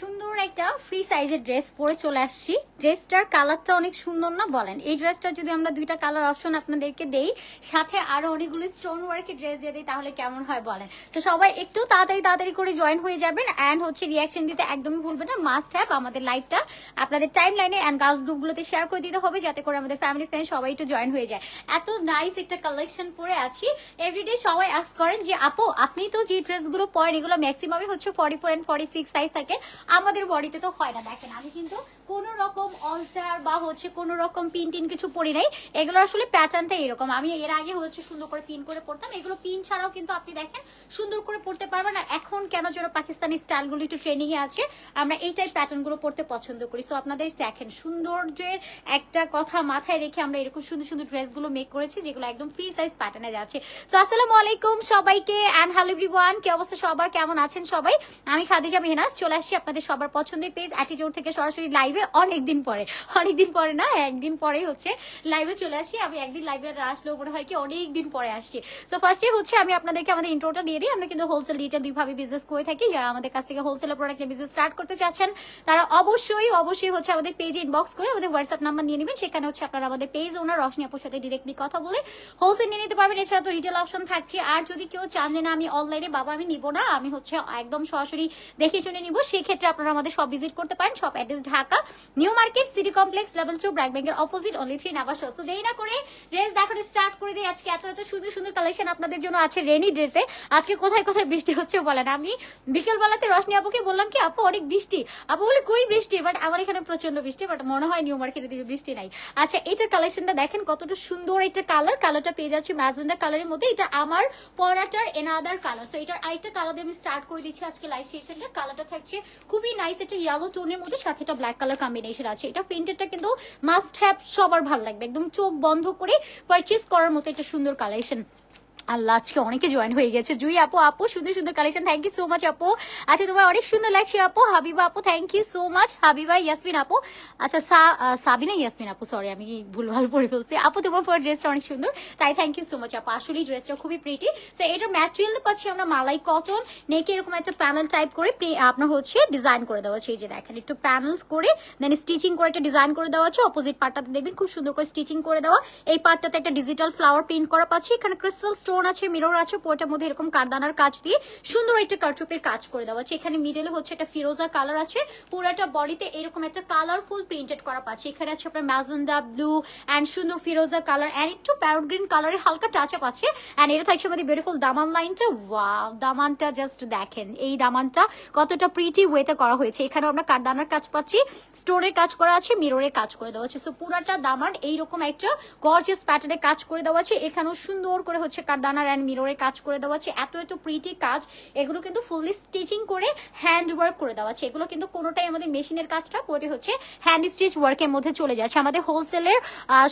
Şunu সুন্দর একটা ফ্রি সাইজের ড্রেস পরে চলে আসছি। ড্রেসটার কালারটা অনেক সুন্দর না বলেন? এই ড্রেসটা যদি আমরা দুইটা কালার অপশন আপনাদেরকে দেই, সাথে আরও অনেকগুলো স্টোন ওয়ার্কের ড্রেস দিয়ে দিই, তাহলে কেমন হয় বলেন? তো সবাই একটু তাড়াতাড়ি তাড়াতাড়ি করে জয়েন হয়ে যাবেন অ্যান্ড হচ্ছে রিয়াকশন দিতে একদমই ভুলবেন না মাস্ট হ্যাভ আমাদের লাইভটা আপনাদের টাইম লাইনে অ্যান্ড গার্লস গ্রুপগুলোতে শেয়ার করে দিতে হবে, যাতে করে আমাদের ফ্যামিলি ফ্রেন্ড সবাই একটু জয়েন হয়ে যায়। এত নাইস একটা কালেকশন পরে আছি। এভরিডে সবাই আস করেন যে, আপু, আপনি তো যে ড্রেসগুলো পরেন, এগুলো ম্যাক্সিমামই হচ্ছে forty four and forty six size থাকে। আমাদের বডিতে তো হয় না, দেখেন। আমি কিন্তু কোনো রকম অল্টার বা হচ্ছে কোনো রকম পিন টিন কিছু পরি নাই। এগুলো আসলে প্যাটার্নটা এরকম। আমি এর আগে হচ্ছে সুন্দর করে পিন করে পড়তাম। এগুলো পিন ছাড়াও কিন্তু আপনি দেখেন, সুন্দর করে পড়তে পারবেন। আর এখন কেন যেন পাকিস্তানি স্টাইলগুলো একটু ট্রেনিং এ আছে, আমরা এই টাইপ প্যাটার্নগুলো পড়তে পছন্দ করি। সো আপনাদের দেখেন সৌন্দর্যের একটা কথা মাথায় রেখে আমরা এরকম সুন্দর সুন্দর ড্রেসগুলো মেক করেছি, যেগুলো একদম ফ্রি সাইজ প্যাটার্নে যাচ্ছে। তো আসসালামু আলাইকুম সবাইকে অ্যান্ড হ্যালো এভরিওয়ান কি অবস্থা সবার? কেমন আছেন সবাই? আমি খাদিজা মেহনাজ, চলে আসছি আপনাদের সবার পছন্দের পেজ অ্যাটিটিউড থেকে সরাসরি লাইভে অনেকদিন পরে অনেকদিন পরে না, একদিন পরেই হচ্ছে লাইভে চলে আসি আমি একদিন লাইভে আসলেও মনে হয় কি অনেক দিন পরে আসছি। সো ফার্স্টে হচ্ছে আমি আপনাদেরকে আমাদের ইন্ট্রোটা দিয়ে দিই। আমরা কিন্তু হোলসেল রিটেল দুইভাবে বিজনেস করে থাকি। যারা আমাদের কাছ থেকে হোলসেলের প্রোডাক্টের বিজনেস স্টার্ট করতে চাচ্ছেন, তারা অবশ্যই অবশ্যই হচ্ছে আমাদের পেজে ইনবক্স করে আমাদের হোয়াটসঅ্যাপ নাম্বার নিয়ে নেবেন। সেখানে হচ্ছে আপনারা আমাদের পেজ ওনার রশনি আপুর সাথে ডিরেক্টলি কথা বলে হোলসেল নিয়ে নিতে পারবেন। এছাড়া তো রিটেল অপশন থাকছে আর যদি কেউ চান যে না, আমি অনলাইনে বাবা, আমি নিব না, আমি হচ্ছে একদম সরাসরি দেখে শুনে নিব, সেক্ষেত্রে আপনারা আমাদের সব ভিজিট করতে পারেন। সব address Dhaka new market city complex level two BRAC ব্যাংকের opposite only three number so দেরি না করে ড্রেস দেখানো স্টার্ট করে দিই। আজকে এত এত সুন্দর সুন্দর কালেকশন আপনাদের জন্য আছে রেনি ড্রেসে আজকে কোথায় কোথায় বৃষ্টি হচ্ছে বলেন আমি। বিকেল বেলাতে রশনি আপুকে বললাম কি, আপু, অনেক বৃষ্টি। আপু বলে, কই বৃষ্টি? বাট আমার এখানে প্রচণ্ড বৃষ্টি বাট মনে হয় নিউ মার্কেটের দিকে বৃষ্টি নাই। আচ্ছা এটার কালেকশনটা দেখেন, কতটা সুন্দর একটা কালার কালারটা পেয়ে যাচ্ছে ম্যাজেন্ডা কালারের মধ্যে। এটা আমার পরাটার এনাদার কালার সো এটার আরেকটা কালার দিয়ে আমি স্টার্ট করে দিচ্ছি আজকে লাইভ সেশনটা কালারটা থাকছে খুবই নাইস একটা ইয়েলো টোনের মধ্যে সাথে একটা ব্ল্যাক কালার কম্বিনেশন আছে। এটা প্রিন্টেডটা কিন্তু মাস্ট হ্যাভ সবার ভালো লাগবে। একদম চোখ বন্ধ করে পারচেস করার মতো একটা সুন্দর কালেকশন আল্লাহ, আজকে অনেকে জয়েন হয়ে গেছে। জুই আপু আপু, সুন্দর সুন্দর collection thank you so much আপু। আচ্ছা তোমার অনেক সুন্দর লাগছে আপু। হাবিবা আপু thank you so much Habiba, Yasmin আপু। আচ্ছা সাবিনা, ইয়াসমিন আপু সরি আমি ভুলভাল পড়ে ফেলছি। আপু, তোমার পর ড্রেসটা অনেক সুন্দর। তাই থ্যাংক ইউ সো মাচ আপু। আসলে ড্রেসটা খুবই প্রিটি সো এটার ম্যাটেরিয়াল পাচ্ছি আমরা মালাই কটন নেকে এরকম একটা প্যানেল টাইপ করে আপনার হচ্ছে ডিজাইন করে দেওয়া আছে এই যে দেখেন, একটু প্যানেলস করে দেন স্টিচিং করে একটা ডিজাইন করে দেওয়া আছে অপোজিট পার্টটাতে দেখবেন খুব সুন্দর করে স্টিচিং করে দেওয়া। এই পার্টটাতে একটা ডিজিটাল ফ্লাওয়ার প্রিন্ট করা পাচ্ছি। এখানে ক্রিস্টাল স্টোন আছে, মিরর আছে পোটার মধ্যে এরকম কারদানার কাজ দিয়ে সুন্দর একটা কারচুপের কাজ করে দেওয়া আছে এখানে মিডলে হচ্ছে একটা ফিরোজা কালার আছে, পুরাটা বডিতে এরকম একটা কালারফুল প্রিন্টেড করা পাচ্ছি। এখানে আছে আপনার ম্যাজেন্ডা ব্লু অ্যান্ড সুন্দর ফিরোজা কালার অ্যান্ড একটু প্যারোট গ্রিন কালারের হালকা টাচ আপ আছে। অ্যান্ড এটা থাকছে আমাদের বিউটিফুল দামান লাইনটা ওয়াও দামানটা জাস্ট দেখেন, এই দামানটা কতটা প্রিটি ওয়েতে করা হয়েছে। এখানে আমরা কারদানার কাজ পাচ্ছি স্টোনের কাজ করা আছে মিররের কাজ করে দেওয়া আছে সো পুরাটা দামান, এইরকম একটা গর্জিয়াস প্যাটার্নে কাজ করে দেওয়া আছে এখানেও সুন্দর করে হচ্ছে কারদানার অ্যান্ড মিররের কাজ করে দেওয়া আছে এত এত প্রিটি কাজ। এগুলো কিন্তু ফুললি স্টিচিং করে হ্যান্ড ওয়ার্ক করে দেওয়া আছে এগুলো কিন্তু কোনোটাই আমাদের মেশিনের কাজটা করে হচ্ছে হ্যান্ড স্টিচ ওয়ার্কের মধ্যে চলে যাচ্ছে। আমাদের হোলসেলের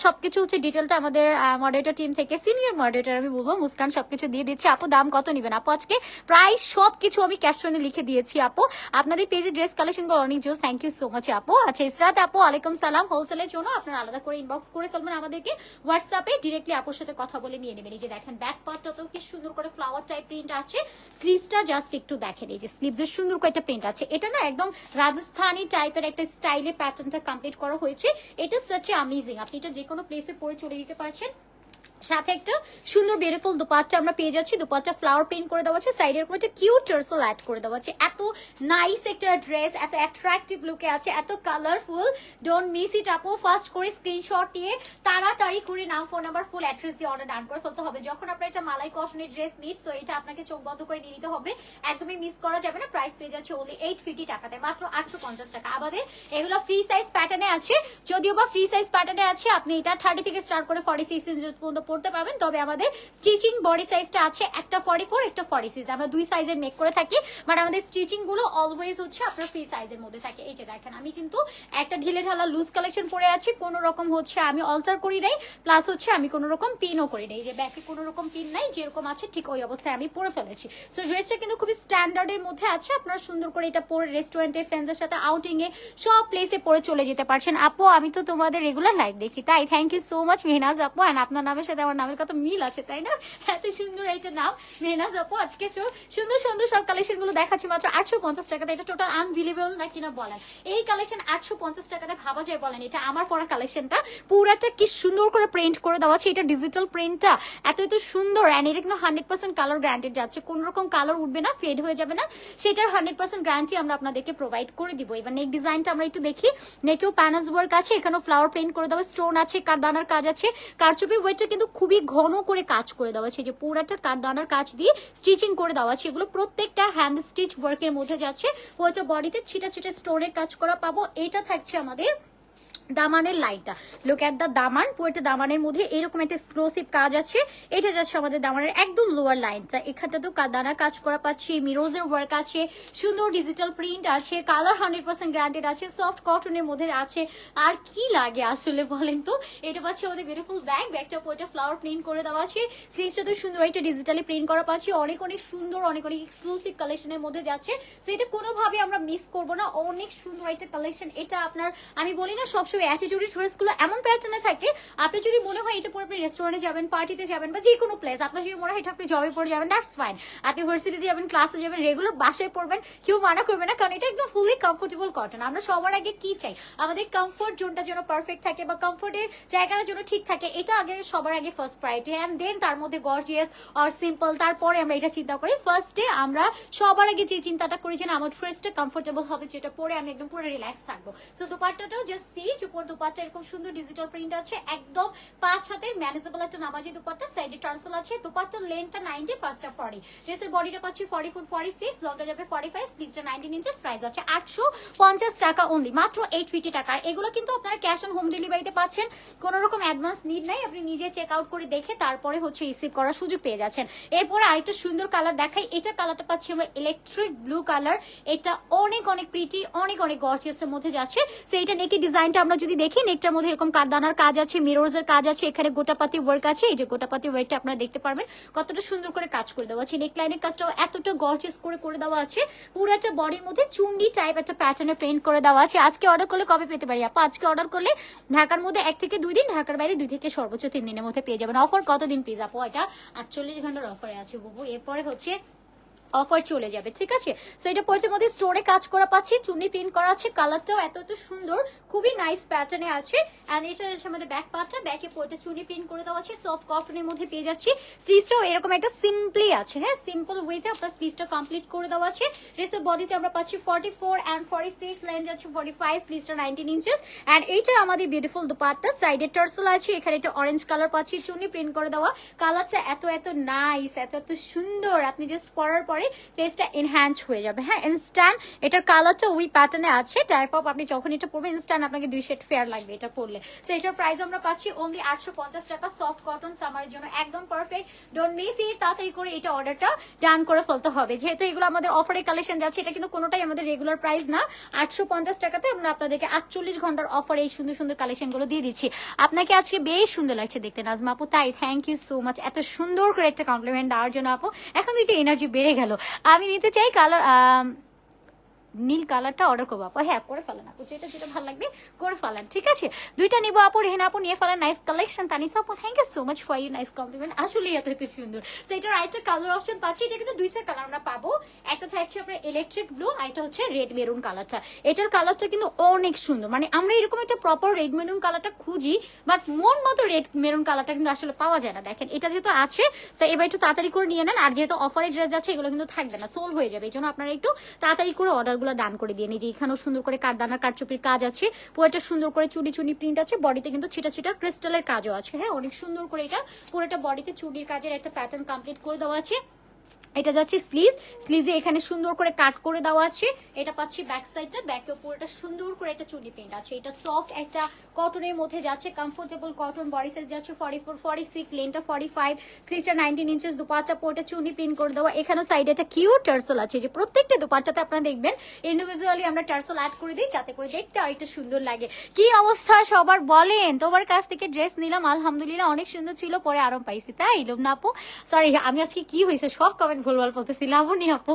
সবকিছু হচ্ছে ডিটেলটা আমাদের মডারেটর টিম থেকে সিনিয়র মডারেটর আমি বলব, মুস্কান সবকিছু দিয়ে দিচ্ছি। আপু, দাম কত নেবেন? আপু, আজকে প্রায় সবকিছু আমি ক্যাপশনে লিখে দিয়েছি, আপু। আপনাদের পেজে ড্রেস কালেকশন করে অনেক জোস। থ্যাংক ইউ সো মাচ আপু। আচ্ছা ইসরাত আপু, আলাইকুম সালাম। হোলসেলের জন্য আপনারা আলাদা করে ইনবক্স করে ফেলবেন আমাদেরকে। হোয়াটসঅ্যাপে ডিরেক্টলি আপুর সাথে কথা বলে নিয়ে নেবেন। এই যে দেখেন ব্যাক পার্টটা কি সুন্দর করে ফ্লাওয়ার টাইপ প্রিন্ট আছে? স্লিভসটা জাস্ট একটু দেখেন, এই যে স্লিভসের সুন্দর করে একটা প্রিন্ট আছে। এটা না একদম রাজস্থানি টাইপের একটা স্টাইলে প্যাটার্নটা কমপ্লিট করা হয়েছে। এটা সাচ আমেজিং আপনি এটা যে কোনো প্লেসে পরে চলে যেতে পারছেন। সাথে একটা সুন্দর বিউটিফুল দুপাট্টা আমরা পেয়ে যাচ্ছি। দুপাট্টা ফ্লাওয়ার প্রিন্ট করে দেওয়া আছে সাইডের উপর একটা কিউট টার্সেল অ্যাড করে দেওয়া আছে। এত নাইস একটা ড্রেস এত অ্যাট্রাকটিভ লুকে আছে, এত কালারফুল ডোন্ট মিস ইট আপু। ফার্স্ট করে স্ক্রিনশট নিয়ে তাড়াতাড়ি করে নাম ফোন নাম্বার ফুল অ্যাড্রেস দিয়ে অর্ডার ডান করে ফেলতে হবে। যখন আপনার এটা মালাই কটনের ড্রেস নিড সো এটা আপনাকে চোখ বন্ধ করে নিয়ে নিতে হবে। একদমই মিস করা যাবে না প্রাইস পেয়ে যাচ্ছে ওনলি এইট ফিফটি টাকাতে, মাত্র আটশো পঞ্চাশ টাকা। আমাদের এগুলো ফ্রি সাইজ প্যাটার্নে আছে। যদিও বা ফ্রি সাইজ প্যাটার্নে আছে, আপনি এটা থার্টি থেকে স্টার্ট করে ফর্টি সিক্স ইঞ্চ পর্যন্ত পড়তে পারবেন। তবে আমাদের স্টিচিং বডি সাইজটা আছে একটা ফর্টি ফোর একটা ফর্টি সিক্স আমরা দুই সাইজের মেক করে থাকি বাট আমাদের স্টিচিংগুলো অলওয়েজ হচ্ছে আপনার ফ্রি সাইজের মধ্যে থাকে। এই যে দেখেন, আমি কিন্তু একটা ঢিলে ঢালা লুজ কালেকশন পরে আছি, কোনো রকম হচ্ছে আমি অল্টার করি নাই প্লাস হচ্ছে আমি কোনো রকম পিনও করি নাই। যে ব্যাকে কোনো রকম পিন নাই, যেরকম আছে ঠিক ওই অবস্থায় আমি পরে ফেলেছি। সো ড্রেসটা কিন্তু খুবই স্ট্যান্ডার্ডের মধ্যে আছে, আপনারা সুন্দর করে এটা পরে রেস্টুরেন্টে ফ্রেন্ডদের সাথে আউটিং এ সব প্লেসে পরে চলে যেতে পারছেন। আপু, আমি তো তোমাদের রেগুলার লাইভ দেখি, তাই thank you so much Mehnaz আপু অ্যান্ড আপনার নামের সাথে আমার নামের কত মিল আছে, তাই না? এত সুন্দর এটা নাম। মেহনাজ আপু, আজকে সুন্দর সুন্দর সব কালেকশনগুলো দেখাচ্ছি মাত্র আটশো পঞ্চাশ টাকাতে। এটা টোটাল আনবিলিভেবল না কিনা বলেন? এই কালেকশন আটশো পঞ্চাশ টাকাতে ভাবা যায় বলেন, এটা আমার পরা কালেকশনটা পুরাটা কি সুন্দর করে প্রিন্ট করে দেওয়া আছে, এটা ডিজিটাল প্রিন্টটা এত এত সুন্দর অ্যান্ড এটা কিন্তু হান্ড্রেড পার্সেন্ট কালার গ্যারান্টেড যাচ্ছে। কোন রকম কালার উঠবে না ফেড হয়ে যাবে না। সেটার হান্ড্রেড পার্সেন্ট গ্যারান্টি আমরা আপনাদেরকে প্রোভাইড করে দিব। এবার নেক ডিজাইনটা আমরা একটু দেখি। নেকেও প্যানাস ওয়ার্ক আছে, এখানেও ফ্লাওয়ার প্রিন্ট করে দেওয়া স্টোন আছে, কারদানার কাজ আছে। কারচুপি ওয়েটটা কিন্তু খুবই ঘন করে কাজ করে দেওয়া আছে। যে পুরাটা কারদানার কাজ দিয়ে স্টিচিং করে দেওয়া আছে। এগুলো প্রত্যেকটা হ্যান্ড স্টিচ ওয়ার্কের মধ্যে যাচ্ছে। বডিতে ছিটা ছিটা স্টোনের কাজ করা পাবো। এটা থাকছে আমাদের দামানের লাইনটা। লোক অ্যাট দ্য দামান, পুরোটা দামানের মধ্যে এরকম একটা এক্সক্লুসিভ কাজ আছে। এটা যাচ্ছে আমাদের দামানের একদম লোয়ার লাইনটা এখানটা তো দানার কাজ করা পাচ্ছি মিরোজের ওয়ার্ক আছে, সুন্দর ডিজিটাল প্রিন্ট আছে কালার হান্ড্রেড পার্সেন্ট গ্যারান্টেড আছে সফট কটনের মধ্যে আছে। আর কি লাগে আসলে বলেন তো? এটা পাচ্ছি আমাদের বিউটিফুল ব্যাগ ব্যাগটা পুরোটা ফ্লাওয়ার প্রিন্ট করে দেওয়া আছে। স্লিভসটা তো সুন্দর একটা ডিজিটালি প্রিন্ট করা পাচ্ছি। অনেক অনেক সুন্দর, অনেক অনেক এক্সক্লুসিভ কালেকশনের মধ্যে যাচ্ছে। সেটা কোনোভাবে আমরা মিস করব না। অনেক সুন্দর একটা কালেকশন এটা আপনার, আমি বলি না সবসময় অ্যাটিটিউডের ড্রেসগুলো এমন প্যাটার্নে থাকে আপনি যদি মনে হয় এটা পরে আপনি রেস্টুরেন্টে যাবেন পার্টিতে যাবেন বা যে কোনো প্লেস আপনার যদি মনে হয় এটা আপনি জবে পড়ে যাবেন দ্যাটস ফাইন আপনি ভার্সিটিতে যাবেন ক্লাসে যাবেন রেগুলার বাসায় পড়বেন কেউ মানা করবে না কারণ এটা একদম ফুলি কমফোর্টেবল কটন আমরা সবার আগে কি চাই? আমাদের কমফোর্ট জোনটা যেন পারফেক্ট থাকে বা কমফোর্টের জায়গাটা যেন ঠিক থাকে এটা আগে সবার আগে ফার্স্ট প্রায়োরিটি অ্যান্ড দেন তার মধ্যে গর্জিয়াস আর সিম্পল তারপরে আমরা এটা চিন্তা করি। ফার্স্টে আমরা সবার আগে যে চিন্তাটা করি যে না, আমার ড্রেসটা কমফোর্টেবল হবে যেটা পরে আমি একদম পুরো রিল্যাক্স থাকব। সো দুপাট্টাটাও জাস্ট সি উপর দুপাট্টা, এরকম সুন্দর ডিজিটাল প্রিন্ট আছে, একদম পাঁচ হাতে ম্যানেজেবল একটা নামাজি দুপাট্টা সাইডে টার্সেল আছে, দুপাট্টার লেন্থটা নাইনটি পাঁচটা ফর্টি ড্রেসের বডিটা পাচ্ছি ফর্টি ফোর ফর্টি সিক্স লংটা যাবে ফর্টি ফাইভ স্লিভটা নাইনটিন ইঞ্চেস প্রাইস আছে আটশো পঞ্চাশ টাকা অনলি মাত্র এইট ফিফটি টাকা। এগুলো কিন্তু আপনারা ক্যাশ অন হোম ডেলিভারিতে পাচ্ছেন, কোনো রকম অ্যাডভান্স নিড নাই, আপনি নিজে চেক আউট করে দেখে তারপরে হচ্ছে রিসিভ করার সুযোগ পেয়ে যাচ্ছেন। এরপরে আরেকটা সুন্দর কালার দেখাই, এটা কালারটা পাচ্ছি আমরা ইলেকট্রিক ব্লু কালার এটা অনেক অনেক প্রিটি অনেক অনেক গর্জিয়াস এর মধ্যে যাচ্ছে। সো এটা নেকি ডিজাইনটা আমরা যদি দেখি নেকটার মধ্যে এরকম কারদানার কাজ আছে মিরোজ এর কাজ আছে, এখানে গোটাপাতি ওয়ার্ক আছে, এই যে গোটাপাতি ওয়ার্কটা আপনারা দেখতে পারবেন, কতটা সুন্দর করে কাজ করে দেওয়া আছে। নেক লাইনের কাজটাও এতটা গর্জিয়াস করে করে দেওয়া আছে। পুরো একটা বডির মধ্যে চুন্ডি টাইপ একটা প্যাটার্নে প্রিন্ট করে দেওয়া আছে। আজকে অর্ডার করলে কবে পেতে পারি আপা? আজকে অর্ডার করলে ঢাকার মধ্যে এক থেকে দুই দিন, ঢাকার বাইরে দুই থেকে সর্বোচ্চ তিন দিনের মধ্যে পেয়ে যাবেন। অফার কতদিন প্লিজ আপু? এটা আটচল্লিশ ঘণ্টার অফারে আছে বুবু। এরপরে হচ্ছে অফার চলে যাবে, ঠিক আছে? সো এটা পড়ছে মধ্যে স্টোরে কাজ করা পাচ্ছি চুনি প্রিন্ট করা আছে কালারটাও এত এত সুন্দর, খুবই নাইস প্যাটার্নে আছে। এন্ড এটা হচ্ছে আমাদের ব্যাক পার্টটা ব্যাকে পড়তে চুনি প্রিন্ট করে দেওয়া আছে সফট কটনের মধ্যে পেয়ে যাচ্ছি। স্লিভসটাও এরকম একটা সিম্পলি আছে হ্যাঁ? সিম্পল ওয়েতে আপনার স্লিভসটা কমপ্লিট করে দেওয়া আছে। ড্রেসের বডিটা আমরা পাচ্ছি forty four and forty six line যাচ্ছে ফর্টি ফাইভ স্লিভসটা নাইনটিন ইঞ্চেস অ্যান্ড এইটা আমাদের বিউটিফুল দুপাট্টা সাইডে টার্সেল আছে, এখানে একটা অরেঞ্জ কালার পাচ্ছি চুনি প্রিন্ট করে দেওয়া। কালারটা এত এত নাইস এত এত সুন্দর, আপনি জাস্ট পরার পরে ফেসটা এনহ্যান্স হয়ে যাবে। হ্যাঁ ইনস্ট্যান্ট এটার কালারটা ওই প্যাটার্নে আছে। টাইপ অফ আপনি যখন এটা পরবেন ইনস্ট্যান্ট আপনাকে দুই শেড ফেয়ার লাগবে এটা পরলে। সো এটার প্রাইস আমরা পাচ্ছি অনলি আটশো পঞ্চাশ টাকা সফট কটন সামারের জন্য একদম পারফেক্ট ডোন্ট মিস ইট তাড়াতাড়ি করে এটা অর্ডারটা ডান করে ফেলতে হবে। যেহেতু এগুলো আমাদের অফারে কালেকশন যাচ্ছে, এটা কিন্তু কোনোটাই আমাদের রেগুলার প্রাইস না। আটশো পঞ্চাশ টাকাতে আমরা আপনাদেরকে আটচল্লিশ ঘণ্টার অফারে এই সুন্দর সুন্দর কালেকশনগুলো দিয়ে দিচ্ছি। আপনাকে আজকে বেশ সুন্দর লাগছে দেখতে, নাজমা আপু। তাই থ্যাংক ইউ সো মাচ এত সুন্দর করে একটা কমপ্লিমেন্ট দেওয়ার জন্য আপু। এখন একটু এনার্জি বেড়ে গেল। আমি নিতে চাই কালার নীল কালারটা অর্ডার করব, আপু। হ্যাঁ করে ফেলেন আপু, যেটা যেটা ভালো লাগবে করে ফেলেন, ঠিক আছে? দুইটা নিবো আপু, রেহেনা আপু, নিয়ে ফেলেন নাইস কালেকশন তানিসা আপু thank you so much for you nice compliment আসলে এত এত সুন্দর সো আরেকটা কালার অপশন পাচ্ছি, এটা কিন্তু দুইটা কালার আমরা পাবো। একটা থাকছে আপনার ইলেকট্রিক ব্লু আর এটা হচ্ছে রেড মেরুন কালারটা এটার কালারটা কিন্তু অনেক সুন্দর মানে আমরা এরকম একটা প্রপার রেড মেরুন কালারটা খুঁজি বাট মন মতো রেড মেরুন কালারটা কিন্তু আসলে পাওয়া যায় না। দেখেন, এটা যেহেতু আছে তো এবার একটু তাড়াতাড়ি করে নিয়ে নেন, আর যেহেতু অফারের ড্রেস আছে, এগুলো কিন্তু থাকবে না সোল হয়ে যাবে। এই জন্য আপনারা একটু তাড়াতাড়ি করে অর্ডারগুলো ডান করে দিয়ে নিজে যে এখানেও সুন্দর করে কারদানার কারচুপির কাজ আছে, পুরোটা সুন্দর করে চুড়ি চুড়ি প্রিন্ট আছে বডিতে কিন্তু ছিটা ছিটা ক্রিস্টালের কাজও আছে। হ্যাঁ অনেক সুন্দর করে এটা পুরোটা বডিতে চুড়ির কাজের একটা প্যাটার্ন কমপ্লিট করে দেওয়া আছে। এটা যাচ্ছে স্লিভ স্লিভে এখানে সুন্দর করে কাট করে দেওয়া আছে। এটা পাচ্ছি ব্যাক সাইডটা ব্যাকে পুরোটা সুন্দর করে একটা চুনি প্রিন্ট আছে। এটা সফট একটা কটনের মধ্যে যাচ্ছে। কমফোর্টেবল কটন বডি সাইজ যাচ্ছে ফর্টি ফোর ফর্টি সিক্স লেনটা ফর্টি ফাইভ স্লিভটা নাইনটিন ইঞ্চেস দুপাট্টা পুরোটা চুনি প্রিন্ট করে দেওয়া। এখানে সাইডে একটা কিউট টার্সেল আছে। যে প্রত্যেকটা দুপাট্টাতে আপনারা দেখবেন ইন্ডিভিজুয়ালি আমরা টার্সেল অ্যাড করে দিই যাতে করে দেখতে আরেকটু সুন্দর লাগে। কি অবস্থা সবার বলেন? তোমার কাছ থেকে ড্রেস নিলাম, আলহামদুলিল্লাহ অনেক সুন্দর ছিল, পরে আরাম পাইছি। তাই লোম না আপু? সরি আমি আজকে কি হয়েছে সব কমেন্ট ভুলভাল বলতেছি। লাবণী আপু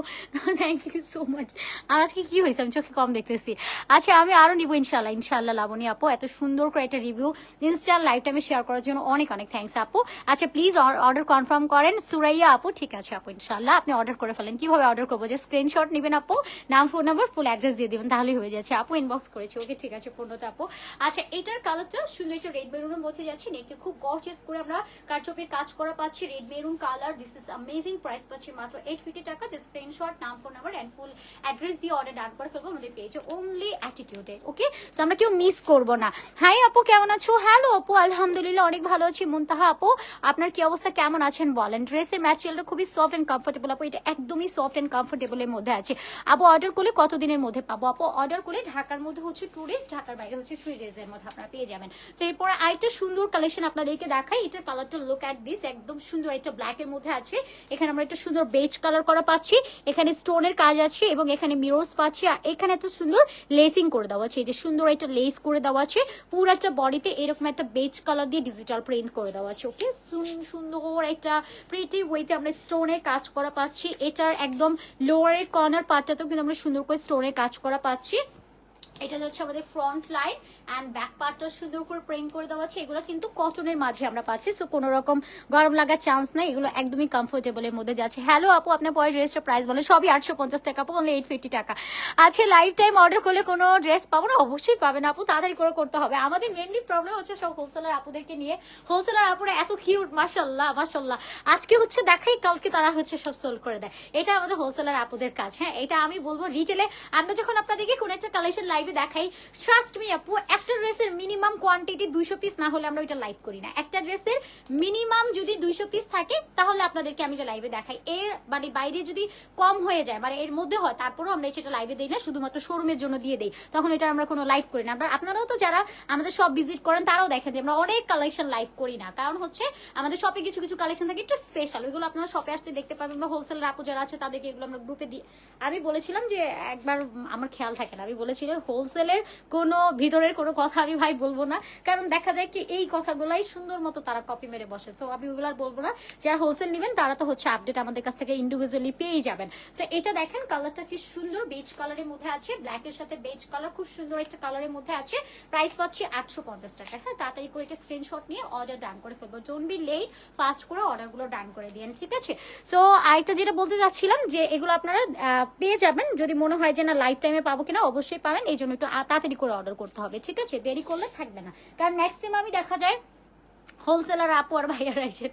থ্যাংক ইউ সো মাচ আর আজকে কি হয়েছে? আমি চোখে কম দেখতেছি। আচ্ছা আমি আরও নিবো ইনশাল্লাহ ইনশাল্লাহ লাবণী আপু, এত সুন্দর করে একটা রিভিউ ইনস্টা লাইভ টাইমে শেয়ার করার জন্য অনেক অনেক থ্যাংকস আপু। আচ্ছা প্লিজ অর্ডার কনফার্ম করেন। সুরাইয়া আপু, ঠিক আছে আপু ইনশাল্লাহ আপনি অর্ডার করে ফেলেন। কীভাবে অর্ডার করব? যে স্ক্রিনশট নেবেন আপু, নাম ফোন নাম্বার ফুল অ্যাড্রেস দিয়ে দিবেন, তাহলেই হয়ে যাচ্ছে। আপু ইনবক্স করেছে। ওকে, ঠিক আছে, পূর্ণতা আপু। আচ্ছা এটার কালারটা সুন্দর একটা রেড মেরুনের মধ্যে যাচ্ছে। নেকে খুব গর্জিয়াস করে আমরা কারচুপির কাজ করা পাচ্ছি। Red maroon colour this is amazing price পাচ্ছি। মাত্র এইট ফিফটি টাকা, যে স্ক্রিনশট নাম phone number and full address দিয়ে অর্ডার ডান করে ফেলব, আমাদের পেয়েছে অনলি অ্যাটিটিউডে ওকে সো আমরা কেউ মিস করব না। হাই আপু, কেমন আছো? হ্যালো আপু, আলহামদুলিল্লাহ, অনেক ভালো আছি। মুনতাহা, আপু, আপনার কি অবস্থা? কেমন আছেন? বলেন। ড্রেসের ম্যাটেরিয়ালটা খুবই সফট অ্যান্ড কমফোর্টেবল আপু, এটা একদমই সফট অ্যান্ড কমফোর্টেবলের মধ্যে আছে। আপু অর্ডার করলে কতদিনের মধ্যে পাবো? আপু অর্ডার করলে ঢাকার মধ্যে হচ্ছে টুরিস্ট ঢাকার বাইরে হচ্ছে থ্রি ডেজের মধ্যে আপনারা পেয়ে যাবেন। তো এরপর আরেকটা সুন্দর কালেকশন আপনাদেরকে দেখাই। এটার কালারটা লুক অ্যাট দিস একদম সুন্দর একটা ব্ল্যাক এর মধ্যে আছে। এখানে আমরা একটা সুন্দর বেজ কালার করা পাচ্ছি, এখানে স্টোনের কাজ আছে এবং এখানে মিরোস পাচ্ছি, আর এখানে একটা সুন্দর লেসিং করে দেওয়া আছে, এই যে সুন্দর একটা লেস করে দেওয়া আছে, পুরো একটা বডিতে এরকম একটা বেজ কালার দিয়ে ডিজিটাল প্রিন্ট করে দেওয়া আছে ওকে সুন্দর একটা প্রিটি ওয়েতে আমরা স্টোনের কাজ করা পাচ্ছি, এটার একদম লোয়ারের কর্নার পার্টটাতেও কিন্তু আমরা সুন্দর করে স্টোনের কাজ করা পাচ্ছি, এটা হচ্ছে আমাদের ফ্রন্ট লাইন অ্যান্ড ব্যাক পার্টটা সুন্দর করে প্রিন্ট করে দেওয়া আছে, এগুলো কিন্তু কটনের মাঝে আমরা পাচ্ছি। সো কোনো রকম গরম লাগার চান্স নাই, এগুলো একদমই কমফোর্টেবলের মধ্যে যাচ্ছে। হ্যালো আপু, আপনার পরে ড্রেসটা প্রাইস বলে সবই আটশো পঞ্চাশ টাকা, আপু অনলি এইট ফিফটি টাকা। আছে লাইফ টাইম অর্ডার করলে কোনো ড্রেস পাবো না? অবশ্যই পাবেন আপু, তাড়াতাড়ি করে করতে হবে। আমাদের মেনলি প্রবলেম হচ্ছে সব হোলসেলার আপুদেরকে নিয়ে। হোলসেলার আপুরা এত কিউট মাসাল্লাহ মাসাল্লাহ আজকে হচ্ছে দেখাই, কালকে তারা হচ্ছে সব সোল করে দেয়। এটা আমাদের হোলসেলার আপুদের কাজ হ্যাঁ? এটা আমি বলব রিটেলে আমরা যখন আপনাদেরকে কোনো একটা কালেকশন লাইভে দেখাই ট্রাস্ট মি আপু একটা ড্রেসের মিনিমাম কোয়ান্টিটি দুইশো পিস না হলে আমরা ওইটা লাইভ করি না। একটা ড্রেসের মিনিমাম যদি দুইশো পিস থাকে, তাহলে আপনাদেরকে আমি এটা লাইভে দেখাই। এর মানে বাইরে যদি কম হয়ে যায় মানে এর মধ্যে হয়, তারপরেও আমরা সেটা লাইভে দিই না, শুধুমাত্র শোরুমের জন্য দিয়ে দিই। তখন এটা আমরা কোনো লাইভ করি না। আপনারাও তো যারা আমাদের সব ভিজিট করেন, তারাও দেখেন যে আমরা অনেক কালেকশন লাইভ করি না। কারণ হচ্ছে আমাদের শপে কিছু কিছু কালেকশন থাকে একটু স্পেশাল ওইগুলো আপনারা শপে আসলে দেখতে পাবেন বা হোলসেল আপু যারা আছে, তাদেরকে এগুলো আমরা গ্রুপে দিই। আমি বলেছিলাম যে একবার, আমার খেয়াল থাকে না। আমি বলেছিলাম হোলসেলের কোনো ভিতরের কোনো কথা আমি ভাই বলব না। কারণ দেখা যায় কি, এই কথাগুলাই সুন্দর মতো তারা কপি মেরে বসে। সো আমি ওগুলো আর বলব না। যারা হোলসেল নেবেন, তারা তো হচ্ছে আপডেট আমাদের কাছ থেকে ইন্ডিভিজুয়ালি পেয়েই যাবেন। সো এটা দেখেন কালারটা কি সুন্দর বেজ কালারের মধ্যে আছে। ব্ল্যাক এর সাথে বেজ কালার খুব সুন্দর একটা কালারের মধ্যে আছে। প্রাইস পাচ্ছি আটশো পঞ্চাশ টাকা। হ্যাঁ তাড়াতাড়ি করে একটা স্ক্রিনশট নিয়ে অর্ডার ডান করে ফেলব। ডোন্ট বি লেট ফাস্ট করে অর্ডারগুলো ডান করে দিন ঠিক আছে? সো আরেকটা যেটা বলতে যাচ্ছিলাম যে, এগুলো আপনারা পেয়ে যাবেন। যদি মনে হয় যে না লাইফ টাইমে পাবো কিনা, অবশ্যই পাবেন। এই জন্য একটু তাড়াতাড়ি করে অর্ডার করতে হবে, ঠিক আছে? দেরি করলে থাকবে না। কারণ ম্যাক্সিমামই দেখা যায় হোলসেলার আপু আর ভাইয়ারা এসে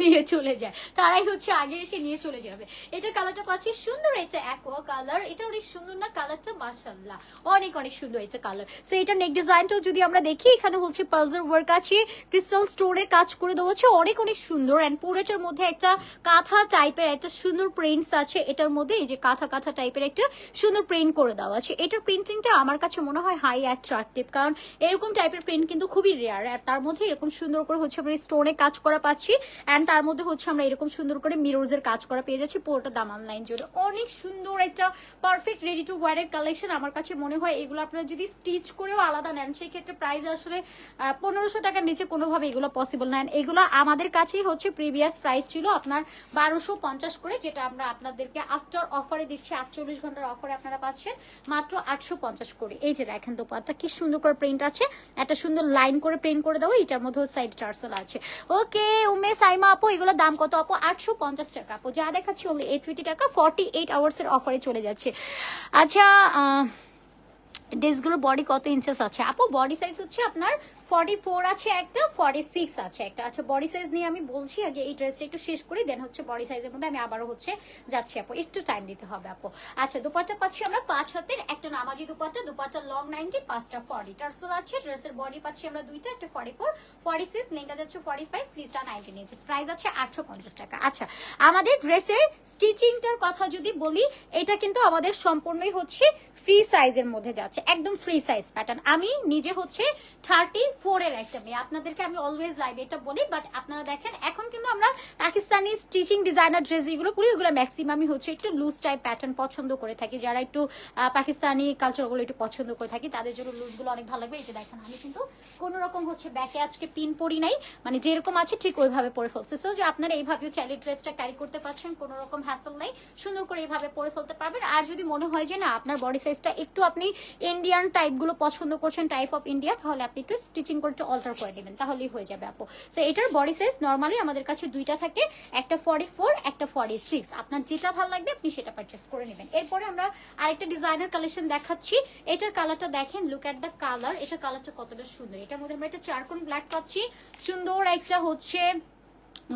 নিয়ে চলে যায়। তারাই হচ্ছে আগে এসে নিয়ে চলে যাবে। এটা কালারটা পাচ্ছি সুন্দর, এটা অ্যাকোয়া কালার এটা অনেক সুন্দর না কালারটা মাসাল্লাহ অনেক অনেক সুন্দর এটা কালার সো এটা নেক ডিজাইনটাও যদি আমরা দেখি, এখানে হচ্ছে পালজার ওয়ার্ক আছে ক্রিস্টাল স্টোনের কাজ করে দেওয়া অনেক অনেক সুন্দর। অ্যান্ড পুরোটার মধ্যে একটা কাঁথা টাইপের একটা সুন্দর প্রিন্টস আছে, এটার মধ্যে এই যে কাঁথা কাঁথা টাইপের একটা সুন্দর প্রিন্ট করে দেওয়া আছে। এটার প্রিন্টিংটা আমার কাছে মনে হয় হাই অ্যাট্রাকটিভ কারণ এরকম টাইপের প্রিন্ট কিন্তু খুবই রেয়ার আর তার মধ্যে এরকম সুন্দর করে হচ্ছে আমরা স্টোনে কাজ করা পাচ্ছি অ্যান্ড তার মধ্যে হচ্ছে আমরা এরকম সুন্দর করে মিরোজের কাজ করা পেয়ে যাচ্ছি পুরোটা দাম লাইন জুড়ে। অনেক সুন্দর একটা পারফেক্ট রেডি টু ওয়ারের কালেকশন আমার কাছে মনে হয়। এগুলো আপনারা যদি স্টিচ করেও আলাদা নেন, সেই ক্ষেত্রে প্রাইস আসলে পনেরোশো টাকার নিচে কোনোভাবে এগুলো পসিবল না। এগুলো আমাদের কাছেই হচ্ছে প্রিভিয়াস প্রাইস ছিল আপনার বারোশো পঞ্চাশ করে, যেটা আমরা আপনাদেরকে আফটার অফারে দিচ্ছি। আটচল্লিশ ঘণ্টার অফারে আপনারা পাচ্ছেন মাত্র আটশো পঞ্চাশ করে। এই যে দেখেন দোপাট্টা, কি সুন্দর করে প্রিন্ট আছে। একটা সুন্দর লাইন করে প্রিন্ট করে দেবো, এটার মধ্যে সাইড টার্সেল আছে। ওকে উমে সাইমা আপু, এগুলোর দাম কত আপু? আটশো পঞ্চাশ টাকা আপু। যা দেখাচ্ছি ওনলি এইট ফিফটি টাকা ফর্টি এইট আওয়ার্সের অফারে চলে যাচ্ছে। আচ্ছা ড্রেসগুলোর বডি কত ইঞ্চেস আছে? আপু বডি সাইজ হচ্ছে আপনার ফর্টি ফোর আছে একটা ফর্টি সিক্স আছে একটা। আচ্ছা বডি সাইজ নিয়ে আমি বলছি, আগে এই ড্রেসটা একটু শেষ করি দেন হচ্ছে বডি সাইজের মধ্যে আমি আবারও হচ্ছে যাচ্ছি আপু। একটু টাইম দিতে হবে আপু। আচ্ছা দুপাট্টা পাচ্ছি আমরা পাঁচ হাতের, একটা নামাজি দুপাট্টা দুপাট্টা লং নাইনটি পাঁচটা ফর্টি টার্সেল আছে, ড্রেসের বডি পাচ্ছি আমরা দুইটা, একটা ফর্টি ফোর ফর্টি সিক্স লেঙ্গা যাচ্ছে ফর্টি ফাইভ স্লিজটা নাইনটিন ইঞ্চেস প্রাইস আছে আটশো পঞ্চাশ টাকা। আচ্ছা আমাদের ড্রেসের স্টিচিংটার কথা যদি বলি, এটা কিন্তু আমাদের সম্পূর্ণই হচ্ছে ফ্রি সাইজের মধ্যে যাচ্ছে, একদম ফ্রি সাইজ প্যাটার্ন আমি নিজে হচ্ছে থার্টি ফোর এর একটা মেয়ে আপনাদেরকে আমি অলওয়েজ লাইভ এটা বলি বাট আপনারা দেখেন, এখন কিন্তু আমরা পাকিস্তানি স্টিচিং ডিজাইনার ড্রেস এগুলো পুরো এগুলো ম্যাক্সিমামই হচ্ছে একটু লুজ টাইপ প্যাটার্ন পছন্দ করে থাকি। যারা একটু পাকিস্তানি কালচারগুলো একটু পছন্দ করে থাকি, তাদের জন্য লুজগুলো অনেক ভালো লাগবে। যে দেখেন, আমি কিন্তু কোনো রকম হচ্ছে ব্যাকে আজকে পিন পরি নাই মানে যেরকম আছে ঠিক ওইভাবে পরে ফেলছে। সো যে আপনারা এইভাবেও চাইলে ড্রেসটা ক্যারি করতে পারছেন, কোনো রকম হ্যাসল নাই, সুন্দর করে এইভাবে পরে ফেলতে পারবেন। আর যদি মনে হয় যে না, আপনার বডি সাইজটা একটু আপনি ইন্ডিয়ান টাইপগুলো পছন্দ করছেন টাইপ অফ ইন্ডিয়া তাহলে আপনি একটু স্টিচিং করে একটু অল্টার করে নেবেন, তাহলেই হয়ে যাবে আপু। সো এটার বডি সাইজ নর্মালি আমাদের কাছে দুইটা থাকে, একটা ফর্টি ফোর একটা ফর্টি সিক্স আপনার যেটা ভালো লাগবে, আপনি সেটা পারচেস করে নেবেন। এরপরে আমরা আরেকটা ডিজাইনের কালেকশন দেখাচ্ছি। এটার কালারটা দেখেন লুক অ্যাট দ্য কালার এটার কালারটা কতটা সুন্দর। এটার মধ্যে আমরা একটা চারকোন ব্ল্যাক পাচ্ছি। সুন্দর একটা হচ্ছে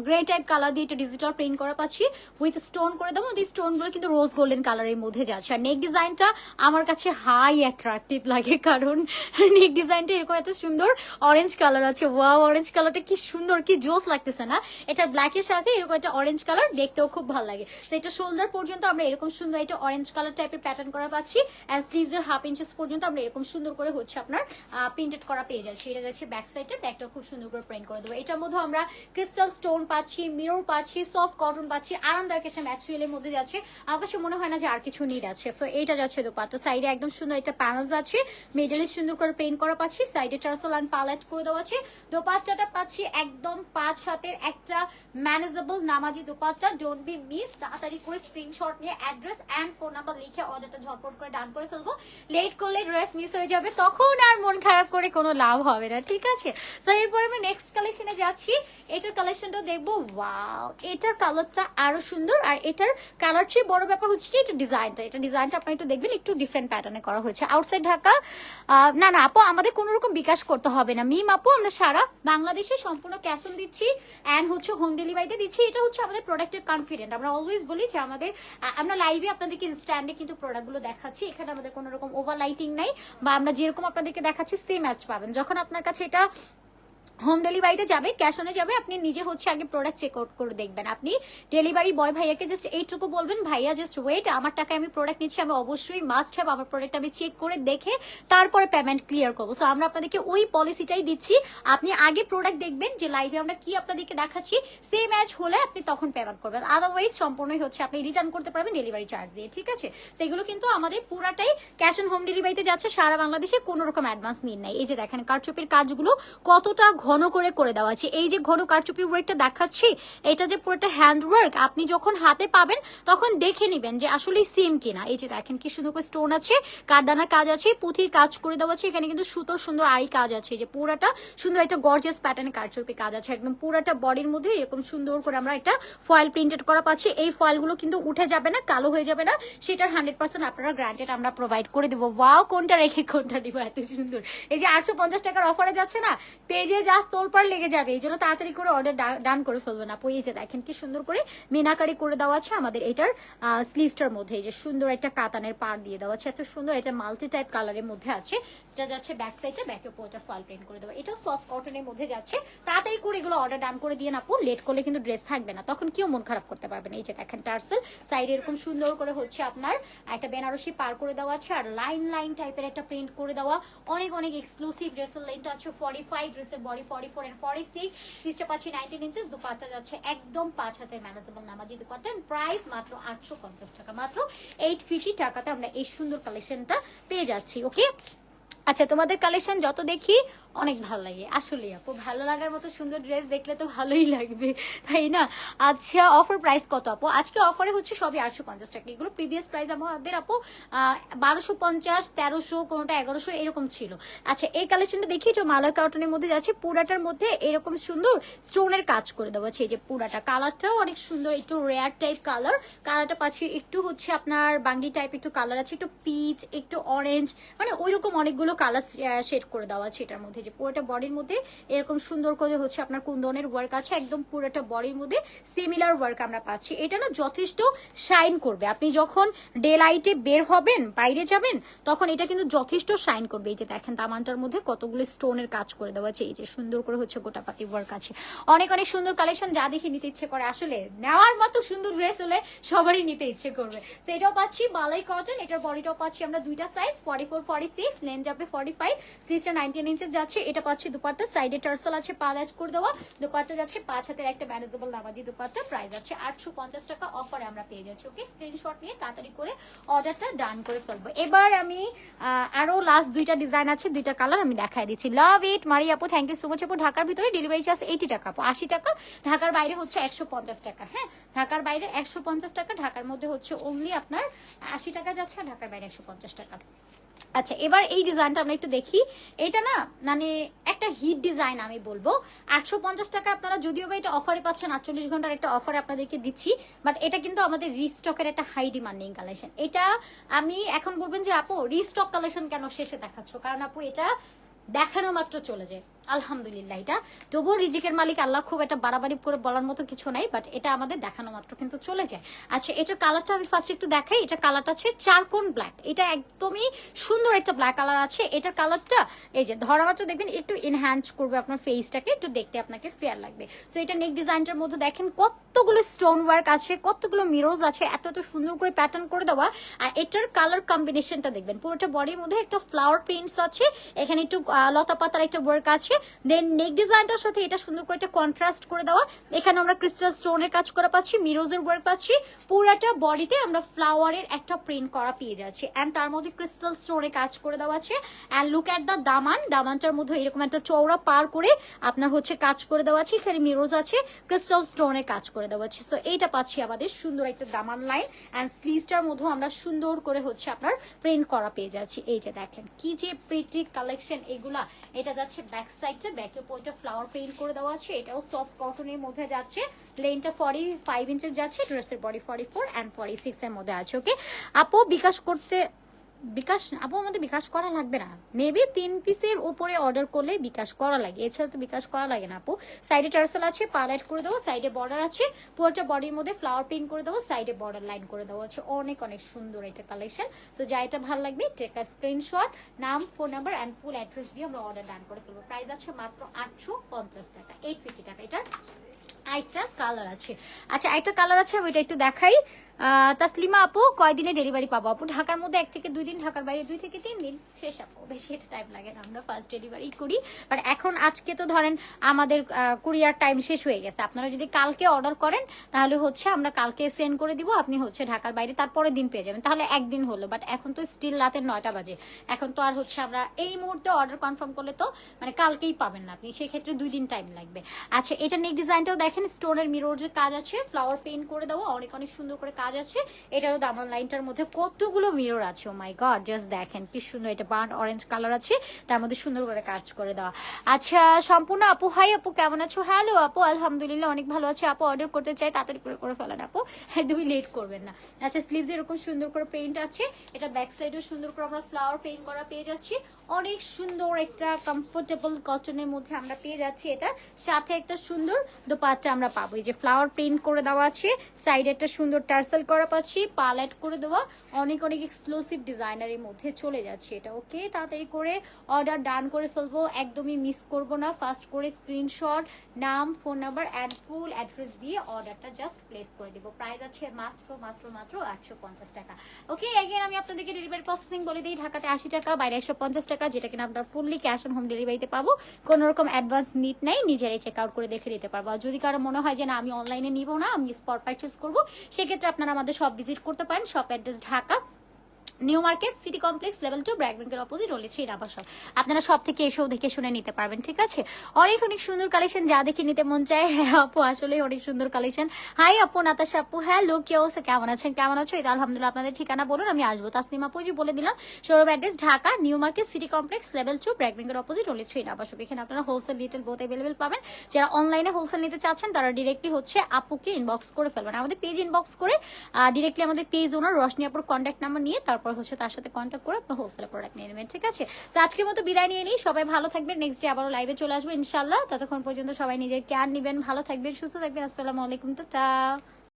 গ্রে টাইপ কালার দিয়ে এটা ডিজিটাল প্রিন্ট করা পাচ্ছি। উইথ স্টোন করে দেবো। এই স্টোনগুলো কিন্তু রোজ গোল্ডেন কালারের মধ্যে যাচ্ছে। আর নেক ডিজাইনটা আমার কাছে হাই অ্যাট্রাকটিভ লাগে, কারণ নেক ডিজাইনটা এরকম এত সুন্দর। অরেঞ্জ কালার আছে। ওয়াও অরেঞ্জ কালারটা কি সুন্দর, কি জোস লাগতেছে না? এটা ব্ল্যাকের সাথে এরকম একটা অরেঞ্জ কালার দেখতেও খুব ভালো লাগে। তো এটা শোল্ডার পর্যন্ত আমরা এরকম সুন্দর একটা অরেঞ্জ কালার টাইপের প্যাটার্ন করা পাচ্ছি। অ্যান্ড স্লিভসের হাফ ইঞ্চেস পর্যন্ত আমরা এরকম সুন্দর করে হচ্ছে আপনার প্রিন্টেড করা পেয়ে যাচ্ছি। এটা যাচ্ছে ব্যাক সাইডে ব্যাকটাও খুব সুন্দর করে প্রিন্ট করে দেবো। এটার মধ্যে আমরা ক্রিস্টাল পাচ্ছি, মিরর পাচ্ছি, সফট কটন পাচ্ছি, আরামদায়ক একটা ম্যাটেরিয়ালের মধ্যে যাচ্ছে। আমার কাছে মনে হয় না যে আর কিছু নিড আছে। সো এইটা যাচ্ছে দোপাট্টা। সাইডে একদম সুন্দর একটা প্যানেলস আছে। মিডলে সুন্দর করে প্রিন্ট করা পাচ্ছি। সাইডে চারসল অ্যান্ড পালেট করে দেওয়া আছে। দোপাট্টাটা পাচ্ছি একদম পাঁচ হাতের একটা ম্যানেজেবল নামাজি দোপাট্টা। ডোন্ট বি মিস তাড়াতাড়ি করে স্ক্রিনশট নিয়ে অ্যাড্রেস অ্যান্ড ফোন নাম্বার লিখে অর্ডারটা ঝটপট করে ডান করে ফেলব। লেট করলে ড্রেস মিস হয়ে যাবে। তখন আর মন খারাপ করে কোনো লাভ হবে না। ঠিক আছে? সো এরপর আমি নেক্সট কালেকশনে যাচ্ছি। এটার কালেকশনটা দেখব ওয়াও এটার কালারটা আরও সুন্দর, আর এটার কালার চেয়ে বড় ব্যাপার হচ্ছে কি, এটা ডিজাইনটা এটা ডিজাইনটা আপনি একটু দেখবেন, একটু ডিফারেন্ট প্যাটার্নে করা হয়েছে। আউটসাইড ঢাকা না না, আপু, আমাদের কোনো রকম বিকাশ করতে হবে না। মিম আপু, আমরা সারা বাংলাদেশে সম্পূর্ণ ক্যাশ অন দিচ্ছি অ্যান্ড হচ্ছে হোম ডেলিভারিতে দিচ্ছি। এটা হচ্ছে আমাদের প্রোডাক্টের কনফিডেন্ট আমরা অলওয়েজ বলি যে আমাদের আমরা লাইভে আপনাদেরকে ইনস্ট্যান্ডে কিন্তু প্রোডাক্টগুলো দেখাচ্ছি। এখানে আমাদের কোনো রকম ওভার লাইটিং নাই বা আমরা যেরকম আপনাদেরকে দেখাচ্ছি সেম ম্যাচ পাবেন। যখন আপনার কাছে এটা হোম ডেলিভারিতে যাবে ক্যাশ অনে যাবে, আপনি নিজে হচ্ছে আগে প্রোডাক্ট চেক আউট করে দেখবেন। আপনি ডেলিভারি বয় ভাইয়াকে জাস্ট এইটুকু বলবেন, ভাইয়া জাস্ট ওয়েট আমার টাকায় আমি প্রোডাক্ট নিচ্ছি, আমি অবশ্যই মাস্ট হ্যাভ আমার প্রোডাক্ট আমি চেক করে দেখে তারপরে পেমেন্ট ক্লিয়ার করব। সো আমরা আপনাদেরকে ওই পলিসিটাই দিচ্ছি। আপনি আগে প্রোডাক্ট দেখবেন, যে লাইভে আমরা কি আপনাদেরকে দেখাচ্ছি সেম ম্যাচ হলে আপনি তখন পেমেন্ট করবেন। আদারওয়াইজ সম্পূর্ণই হচ্ছে আপনি রিটার্ন করতে পারবেন ডেলিভারি চার্জ দিয়ে, ঠিক আছে? সেগুলো কিন্তু আমাদের পুরাটাই ক্যাশ অন হোম ডেলিভারিতে যাচ্ছে, সারা বাংলাদেশে কোনো রকম অ্যাডভান্স নিন নাই। এই যে দেখেন কারচুপির কাজগুলো কতটা ঘন করে করে দেওয়া আছে। এই যে ঘন কারচুপি ওয়ার্কটা দেখাচ্ছি, এটা যে পুরোটা হ্যান্ড ওয়ার্ক আপনি যখন হাতে পাবেন, তখন দেখে নেবেন যে আসলে সেম কিনা। এই যে দেখেন কি সুন্দর করে স্টোন আছে, কারদানার কাজ আছে, পুঁথির কাজ করে দেওয়া আছে, এখানে কিন্তু সুতোর সুন্দর আড়ি কাজ আছে। যে পুরাটা সুন্দর একটা গর্জিয়াস প্যাটার্নে কারচুপি কাজ আছে। একদম পুরাটা বডির মধ্যে এরকম সুন্দর করে আমরা একটা ফয়েল প্রিন্টেড করা পাচ্ছি। এই ফয়েলগুলো কিন্তু উঠে যাবে না, কালো হয়ে যাবে না। সেটার হান্ড্রেড পার্সেন্ট আপনারা গ্রান্টেড আমরা প্রোভাইড করে দেবো। ওয়াও কোনটা রেখে কোনটা দিব? এত সুন্দর। এই যে আটশো পঞ্চাশ টাকার অফারে যাচ্ছে না? পেজে যা তোলপার লেগে যাবে, এই জন্য তাড়াতাড়ি করে অর্ডার ডান করে ফেলবেন আপু। এই যে দেখেন কি সুন্দর করে মিনাকারি করে দেওয়া আছে আমাদের এটার স্লিভসটার মধ্যে। এই যে সুন্দর একটা কাতানের পার দিয়ে দেওয়া আছে। এত সুন্দর এটা মাল্টি টাইপ কালারের মধ্যে আছে। যেটা যাচ্ছে ব্যাক সাইডে ব্যাকে পুরোটা ফল প্রিন্ট করে দেওয়া। এটাও সফট কটনের মধ্যে যাচ্ছে। তাড়াতাড়ি করে এগুলো অর্ডার ডান করে দিয়ে আপু লেট করলে কিন্তু ড্রেস থাকবে না। তখন কেউ মন খারাপ করতে পারবে না। এই যে দেখেন টার্সেল সাইডে এরকম সুন্দর করে হচ্ছে আপনার একটা বেনারসি পার করে দেওয়া আছে আর লাইন লাইন টাইপের একটা প্রিন্ট করে দেওয়া। অনেক অনেক এক্সক্লুসিভ ড্রেসের লেন্থ আছে। ফর্টি ফাইভ ড্রেসের বডি সিস্টার নাইনটিন ইঞ্চেস যাচ্ছে একদম পাঁচ হাতের প্রাইস মাত্র আটশো পঞ্চাশ টাকা। মাত্র এইট টাকাতে আমরা এই সুন্দর কালেকশনটা পেয়ে যাচ্ছি ওকে আচ্ছা তোমাদের কালেকশন যত দেখি অনেক ভালো লাগে আসলে আপু। ভালো লাগার মতো সুন্দর ড্রেস দেখলে তো ভালোই লাগবে, তাই না? আচ্ছা অফার প্রাইস কত আপু? আজকে অফারে হচ্ছে সবই আটশো পঞ্চাশ টাকা। এগুলো প্রিভিয়াস প্রাইস আমাদের আপু বারোশো পঞ্চাশ, তেরোশো, কোনোটা এগারোশো এরকম ছিল। আচ্ছা এই কালেকশনটা দেখি যে মালয় কার্টনের মধ্যে যাচ্ছে, পুরাটার মধ্যে এরকম সুন্দর স্টোনের কাজ করে দেওয়া আছে এই যে পুরাটা কালারটাও অনেক সুন্দর, একটু রেয়ার টাইপ কালার কালারটা পাচ্ছি একটু হচ্ছে আপনার বাঙ্গি টাইপ একটু কালার আছে, একটু পিচ একটু অরেঞ্জ মানে ওইরকম অনেকগুলো কালার শেড করে দেওয়া আছে এটার মধ্যে। যে পুরোটা বডির মধ্যে এরকম সুন্দর করে হচ্ছে আপনার কুন্দনের ওয়ার্ক আছে, একদম পুরোটা বডির মধ্যে সিমিলার ওয়ার্ক আমরা পাচ্ছি। এটা না যথেষ্ট শাইন করবে। আপনি যখন ডে লাইটে বের হবেন, বাইরে যাবেন, তখন এটা কিন্তু যথেষ্ট শাইন করবে। এই যে দেখেন দামানটার মধ্যে কতগুলো স্টোনের কাজ করে দেওয়া আছে। এই যে সুন্দর করে হচ্ছে গোটাপাতি ওয়ার্ক আছে। অনেক অনেক সুন্দর কালেকশন যা দেখে নিতে ইচ্ছে করে। আসলে নেওয়ার মতো সুন্দর ড্রেস হলে সবারই নিতে ইচ্ছে করবে। তো এটাও পাচ্ছি বালাই কটন এটার বডিটাও পাচ্ছি আমরা দুইটা size forty four forty six lane যাবে ফর্টি ফাইভ সিক্সটা নাইনটিন ইঞ্চেস যাচ্ছে। এটা পাচ্ছে দুপাট্টা সাইডে টার্সেল আছে পা অ্যাড করে দেওয়া। দুপাট্টা যাচ্ছে পাঁচ হাতের একটা ম্যানেজেবল নামাজি দুপাট্টা প্রাইস আছে আটশো পঞ্চাশ টাকা অফারে আমরা পেয়ে যাচ্ছি ওকে স্ক্রিনশট নিয়ে তাড়াতাড়ি করে অর্ডারটা ডান করে ফেলব। এবার আমি আহ, আরও লাস্ট দুইটা ডিজাইন আছে দুইটা কালার আমি দেখাই দিচ্ছি। লাভ ইট মারি আপু থ্যাংক ইউ সো মাচ আপু। ঢাকার ভিতরে ডেলিভারি চার্জ এইটি টাকা আপু আশি টাকা। ঢাকার বাইরে হচ্ছে একশো পঞ্চাশ টাকা হ্যাঁ? ঢাকার বাইরে একশো পঞ্চাশ টাকা ঢাকার মধ্যে হচ্ছে অনলি আপনার আশি টাকা যাচ্ছে আর ঢাকার বাইরে একশো পঞ্চাশ টাকা। আচ্ছা এবার এই ডিজাইনটা আমরা একটু দেখি। এটা না মানে একটা হিট ডিজাইন আমি বলব। আটশো পঞ্চাশ টাকা আপনারা যদিও বা এটা অফারে পাচ্ছেন, আটচল্লিশ ঘণ্টার একটা অফারে আপনাদেরকে দিচ্ছি, বাট এটা কিন্তু আমাদের রিস্টকের একটা হাই ডিমান্ডিং কালেকশন। এটা আমি এখন বলবেন যে, আপু, রিস্টক কালেকশন কেন শেষে দেখাচ্ছ? কারণ আপু, এটা দেখানো মাত্র চলে যায়। আলহামদুলিল্লাহ, এটা। তবুও রিজিকের মালিক আল্লাহ খুব একটা বাড়াবাড়ি করে বলার মতো কিছু নাই বাট এটা আমাদের দেখানো মাত্র কিন্তু চলে যায়। আচ্ছা এটার কালারটা আমি ফার্স্ট একটু দেখাই। এটা কালারটা আছে চারকোন ব্ল্যাক এটা একদমই সুন্দর একটা ব্ল্যাক কালার আছে। এটার কালারটা এই যে ধরা মাত্র দেখবেন, একটু এনহ্যান্স করবে আপনার ফেসটাকে একটু দেখতে আপনাকে ফেয়ার লাগবে। সো এটা নেক ডিজাইনটার মধ্যে দেখেন কতগুলো স্টোন ওয়ার্ক আছে, কতগুলো মিরোজ আছে, এত এত সুন্দর করে প্যাটার্ন করে দেওয়া। আর এটার কালার কম্বিনেশনটা দেখবেন, পুরোটা বডির মধ্যে একটা ফ্লাওয়ার প্রিন্টস আছে। এখানে একটু লতা পাতার একটা ওয়ার্ক আছে। দেন নেক ডিজাইনটার সাথে এটা সুন্দর করে একটা কন্ট্রাস্ট করে দেওয়া। এখানে আমরা ক্রিস্টাল স্টোনের কাজ করা পাচ্ছি মিরোজের ওয়ার্ক পাচ্ছি। পুরাটা বডিতে আমরা ফ্লাওয়ারের একটা প্রিন্ট করা পেয়ে যাচ্ছি। অ্যান্ড তার মধ্যে ক্রিস্টাল স্টোনে কাজ করে দেওয়া আছে। অ্যান্ড লুক অ্যাট দ্য দামান। দামানটার মধ্যে এরকম একটা চৌড়া পার করে আপনার হচ্ছে কাজ করে দেওয়া আছে। এখানে মিরোজ আছে ক্রিস্টাল স্টোনে কাজ করে দেওয়া আছে। সো এইটা পাচ্ছি আমাদের সুন্দর একটা দামান লাইন অ্যান্ড স্লিভসটার মধ্যেও আমরা সুন্দর করে হচ্ছে আপনার প্রিন্ট করা পেয়ে যাচ্ছি। এই যে দেখেন, কি যে প্রিটি কালেকশন এগুলা। এটা যাচ্ছে ব্যাক সাইডটা ব্যাকে পোটা ফ্লাওয়ার প্রিন্ট করে দেওয়া আছে। এটাও সফট কটনের মধ্যে যাচ্ছে। লেনটা ফর্টি ফাইভ ইঞ্চের যাচ্ছে ড্রেসের body forty four and forty six এর মধ্যে আছে ওকে আপু, বিকাশ করতে বিকাশ আপু আমাদের বিকাশ করা লাগবে না। মেবি তিন পিসের উপরে অর্ডার করলে বিকাশ করা লাগে। এছাড়া তো বিকাশ করা লাগে না, আপু। সাইডে টার্সেল আছে পা লাইট করে দেবো সাইডে বর্ডার আছে। পুরোটা বডির মধ্যে ফ্লাওয়ার প্রিন্ট করে দেবো সাইডে বর্ডার লাইন করে দেবো। আছে অনেক অনেক সুন্দর এটা কালেকশন সো যা এটা ভালো লাগবে টেক স্ক্রিনশট নাম phone number and full address দিয়ে আমরা অর্ডার ডান করে ফেলব। প্রাইস আছে মাত্র আটশো পঞ্চাশ টাকা এইট টাকা। এটা আরেকটা কালার আছে। আচ্ছা আরেকটা কালার আছে, আমি এটা একটু দেখাই। তাসলিমা আপু, কয়দিনে ডেলিভারি পাবো? আপু, ঢাকার মধ্যে এক থেকে দুই দিন, ঢাকার বাইরে দুই থেকে তিন দিন। শেষ আপু, বেশি এটা টাইম লাগে না, আমরা ফার্স্ট ডেলিভারি করি। বাট এখন আজকে তো ধরেন আমাদের কুরিয়ার টাইম শেষ হয়ে গেছে। আপনারা যদি কালকে অর্ডার করেন, তাহলে হচ্ছে আমরা কালকে সেন্ড করে দিব, আপনি হচ্ছে ঢাকার বাইরে তারপরে দিন পেয়ে যাবেন। তাহলে একদিন হলো বাট এখন তো স্টিল রাতের নয়টা বাজে। এখন তো আর হচ্ছে আমরা এই মুহূর্তে অর্ডার কনফার্ম করলে তো মানে কালকেই পাবেন না আপনি, সেক্ষেত্রে দুই দিন টাইম লাগবে। আচ্ছা এটা নেক ডিজাইনটাও দেখেন স্টোনের মিরর যে কাজ আছে ফ্লাওয়ার পেইন্ট করে দেওয়া, অনেক অনেক সুন্দর করে কাজ আছে। এটারও দামান লাইনটার মধ্যে কতগুলো মিরর আছে? ও মাই গড জাস্ট দেখেন কি সুন্দর এটা বার্ন অরেঞ্জ কালার আছে, তার মধ্যে সুন্দর করে কাজ করে দেওয়া। আচ্ছা সম্পূর্ণ আপু হাই আপু, কেমন আছো? হ্যালো আপু, আলহামদুলিল্লাহ, অনেক ভালো আছে। আপু অর্ডার করতে চাই, তাড়াতাড়ি করে করে ফেলেন আপু। একদমই লেট করবেন না। আচ্ছা স্লিভস এরকম সুন্দর করে পেইন্ট আছে, এটা ব্যাক সাইডেও সুন্দর করে আমরা ফ্লাওয়ার পেইন্ট করা পেয়ে যাচ্ছি। অনেক সুন্দর একটা কমফোর্টেবল কটনের মধ্যে আমরা পেয়ে যাচ্ছি এটা। সাথে একটা সুন্দর দোপাট্টা আমরা পাবো। এই যে ফ্লাওয়ার প্রিন্ট করে দেওয়া আছে সাইডে একটা সুন্দর টার্সেল করা পাচ্ছি পালেট করে দেওয়া। অনেক অনেক এক্সক্লুসিভ ডিজাইনারের মধ্যে চলে যাচ্ছে এটা। ওকে তাড়াতাড়ি করে অর্ডার ডান করে ফেলব। একদমই মিস করব না। ফার্স্ট করে স্ক্রিনশট নাম phone number and full address দিয়ে অর্ডারটা জাস্ট প্লেস করে দিব। প্রাইস আছে মাত্র মাত্র মাত্র আটশো পঞ্চাশ টাকা। ওকে এগেন আমি আপনাদেরকে ডেলিভারি প্রসেসিং বলে দিই। ঢাকাতে আশি টাকা, বাইরে একশো পঞ্চাশ টাকা যেটা কিনা আপনার ফুললি ক্যাশ অন হোম ডেলিভারিতে পাবো। কোনো রকম অ্যাডভান্স নিট নাই নিজেরাই চেক আউট করে দেখে নিতে পারব। আর যদি কারও মনে হয় যে না, আমি অনলাইনে নিব না, আমি স্পট পারচেস করব, সেক্ষেত্রে আপনারা আমাদের সব ভিজিট করতে পারেন। Shop address Dhaka new market, city complex, level two, BRAC ব্যাংকের অপোজিট রোলে থ্রি শপ আপনারা সব থেকে এসেও দেখে শুনে নিতে পারবেন, ঠিক আছে? অনেক অনেক সুন্দর কালেকশন যা দেখে নিতে মন চায়। হ্যাঁ আপু, আসলেই অনেক সুন্দর কালেকশন হাই আপু, নাতাশা আপু হ্যালো কি অবস্থা? কেমন আছেন? কেমন আছো? এটা আলহামদুলিল্লাহ, আপনাদের ঠিকানা বলুন, আমি আসব। তাসনিম আপু জি বলে দিলাম showroom address Dhaka, new market, city complex, level two, BRAC ব্যাংকের অপোজিট রোলে থ্রি শপ এখানে আপনারা হোলসেল রিটেল বোথ অ্যাভেলেবেল পাবেন। যারা অনলাইনে হোলসেল নিতে চাচ্ছেন, তারা ডিরেক্টলি হচ্ছে আপুকে ইনবক্স করে ফেলবেন। আমাদের পেজ ইনবক্স করে ডিরেক্টলি আমাদের পেজ ওনার রশনি আপুর কন্ট্যাক্ট নাম্বার নিয়ে তারপর হচ্ছে তার সাথে কন্ট্যাক্ট করে আপনার হোলসেল প্রোডাক্ট নিয়ে নেবেন, ঠিক আছে? তো আজকের মতো বিদায় নিয়ে নিই, সবাই ভালো থাকবেন নেক্সট ডে আবারও লাইভে চলে আসব ইনশাল্লাহ ততক্ষণ পর্যন্ত সবাই নিজের কেয়ার নেবেন, ভালো থাকবেন, সুস্থ থাকবেন, আসসালামু আলাইকুম তো